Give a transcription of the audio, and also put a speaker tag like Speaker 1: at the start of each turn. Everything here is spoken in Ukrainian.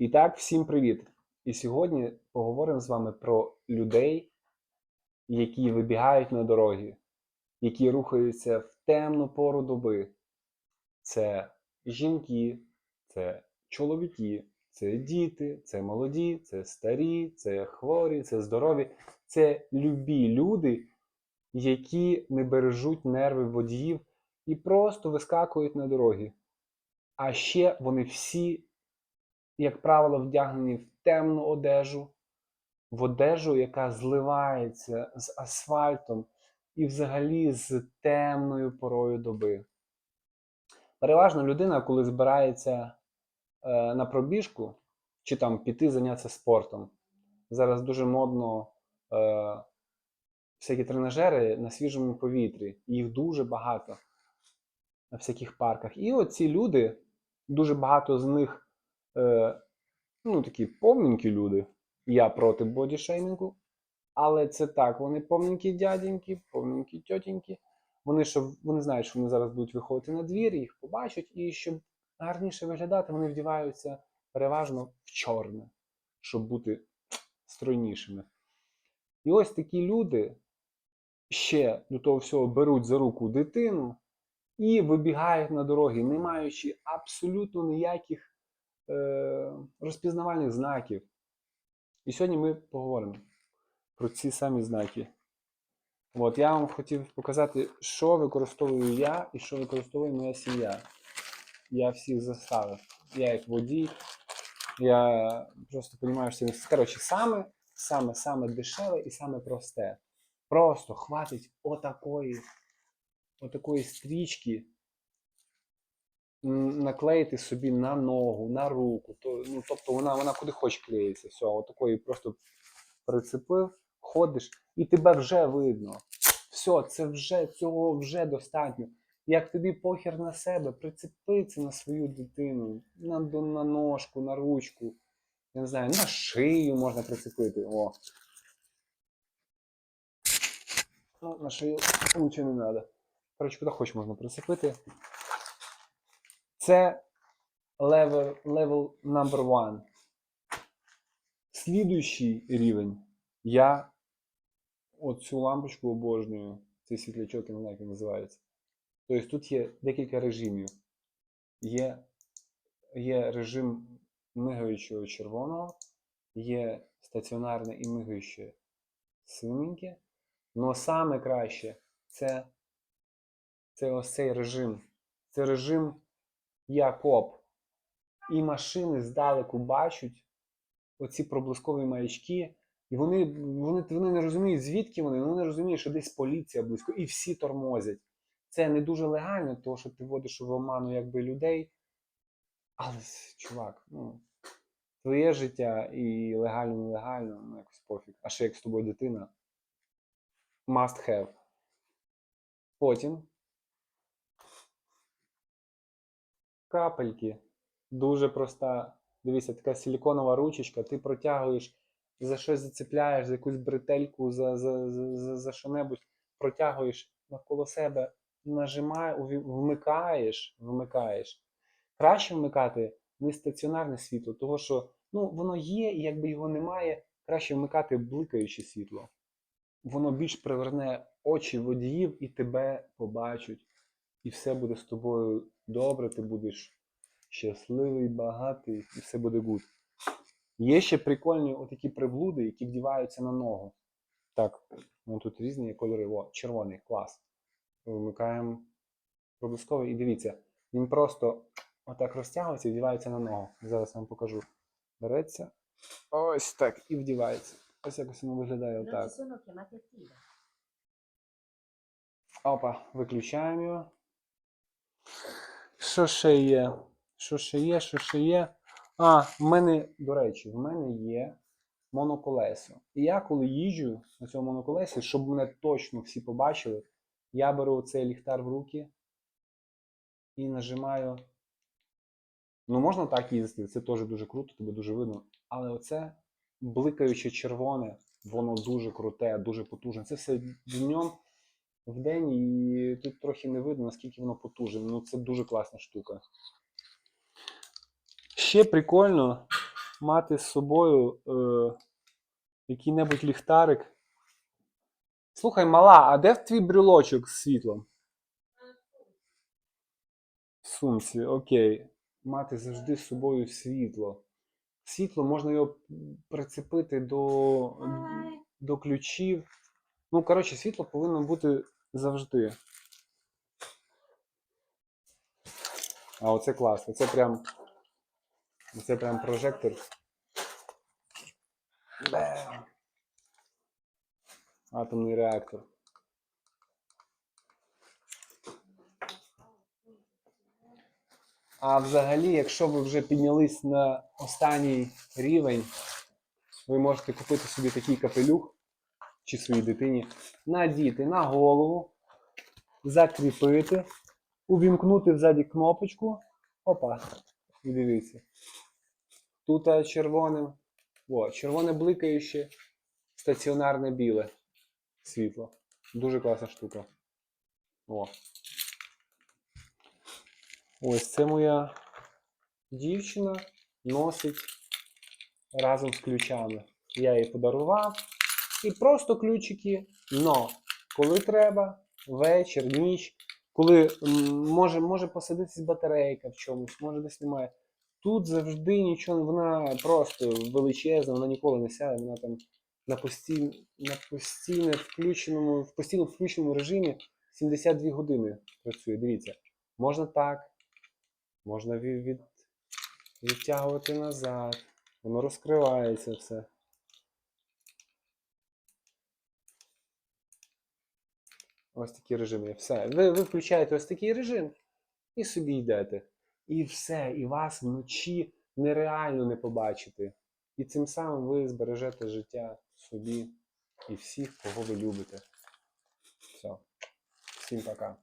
Speaker 1: І так, всім привіт! І сьогодні поговоримо з вами про людей, які вибігають на дороги, які рухаються в темну пору доби. Це жінки, це чоловіки, це діти, це молоді, це старі, це хворі, це здорові. Це любі люди, які не бережуть нерви водіїв і просто вискакують на дороги. А ще вони всі як правило, вдягнені в темну одежу, в одежу, яка зливається з асфальтом і взагалі з темною порою доби. Переважно людина, коли збирається е, на пробіжку чи там піти зайнятися спортом. Зараз дуже модно е, всякі тренажери на свіжому повітрі. Їх дуже багато на всяких парках. І оці люди, дуже багато з них е, ну, такі повненькі люди. Я проти бодішеймінгу. Але це так, вони повненькі дяденьки, повненькі тьотеньки. Вони що вони знають, що вони зараз будуть виходити на двір, їх побачать, і щоб гарніше виглядати, вони вдіваються переважно в чорне, щоб бути стройнішими. І ось такі люди ще до того всього беруть за руку дитину і вибігають на дороги, не маючи абсолютно ніяких розпізнавальних знаків. І сьогодні ми поговоримо про ці самі знаки. От я вам хотів показати, що використовую я і що використовує моя сім'я. Я всіх заставив. Я як водій. Я просто розумію, що це коротше, саме, саме, саме дешеве і саме просте. Просто хватить отакої, отакої стрічки наклеїти собі на ногу, на руку. То, ну, тобто вона, вона куди хоч клеїться. Все, отакої просто прицепив, ходиш, і тебе вже видно. Все, це вже цього вже достатньо. Як тобі похер на себе, прицепи це на свою дитину, на, на ножку, на ручку, я не знаю, на шию можна прицепити. О. Ну, на шию нічого не треба. Коротше, куди хоч можна прицепити. Це level, level number one. Слідуючий рівень. Я оцю лампочку обожнюю. Цей світлячок, я не знаю, як він називається. Тобто тут є декілька режимів. Є, є режим мигаючого червоного, є стаціонарне і мигаюче синеньке. Но саме краще це, це ось цей режим. Це режим я коп. І машини здалеку бачать оці проблискові маячки, і вони, вони, вони не розуміють, звідки вони, вони не розуміють, що десь поліція близько, і всі тормозять. Це не дуже легально, тому що ти вводиш в оману якби людей. Але, чувак, ну, твоє життя і легально, нелегально, ну якось пофіг. А ще як з тобою дитина. Must have. Потім капельки. Дуже проста. Дивіться, така силіконова ручечка, ти протягуєш, за щось зацепляєш, за якусь бретельку, за, за, за, за, за що-небудь, протягуєш навколо себе, нажимаєш, вмикаєш, вмикаєш. Краще вмикати не стаціонарне світло, тому що ну, воно є, і якби його немає, краще вмикати бликаюче світло. Воно більш приверне очі водіїв і тебе побачать. І все буде з тобою добре, ти будеш щасливий, багатий, і все буде гуд. Є ще прикольні отакі приблуди, які вдіваються на ногу. Так, ну тут різні кольори. О, червоний, клас. Вимикаємо проблисковий і дивіться, він просто отак розтягується і вдівається на ногу. Зараз вам покажу. Береться. Ось так і вдівається. Ось якось воно виглядає отак. Опа, виключаємо його. Що ще є? Що ще є? Що ще є? А, в мене, до речі, в мене є моноколесо. І я коли їжджу на цьому моноколесі, щоб мене точно всі побачили, я беру цей ліхтар в руки і нажимаю. Ну, можна так їздити, це теж дуже круто, тебе дуже видно. Але оце бликаюче червоне, воно дуже круте, дуже потужне. Це все днем в день, і тут трохи не видно, наскільки воно потужне. Ну, це дуже класна штука. Ще прикольно, мати з собою е, який-небудь ліхтарик. Слухай, мала, а де твій брелочок з світлом? В сумці, окей. Мати завжди з собою світло. Світло можна його прицепити до, до ключів. Ну, коротше, світло повинно бути завжди. А оце клас. Оце прям. Оце прям прожектор. Атомний реактор. А взагалі, якщо ви вже піднялись на останній рівень, ви можете купити собі такий капелюх чи своїй дитині, надіти на голову, закріпити, увімкнути ззаді кнопочку. Опа. І дивіться. Тут а, червоним. О, червоне бликаюче, стаціонарне біле світло. Дуже класна штука. О. Ось це моя дівчина носить разом з ключами. Я їй подарував. І просто ключики. Но коли треба, вечір, ніч, коли може, може посадитись батарейка в чомусь, може десь немає. Тут завжди нічого, вона просто величезна, вона ніколи не сяде, вона там на постійно, на постійно включеному, в постійно включеному режимі 72 години працює. Дивіться, можна так, можна від, від, відтягувати назад, воно розкривається все. Ось такі режими. Все. Ви, ви включаєте ось такий режим і собі йдете. І все, і вас вночі нереально не побачити. І цим самим ви збережете життя собі і всіх, кого ви любите. Все. Всім пока.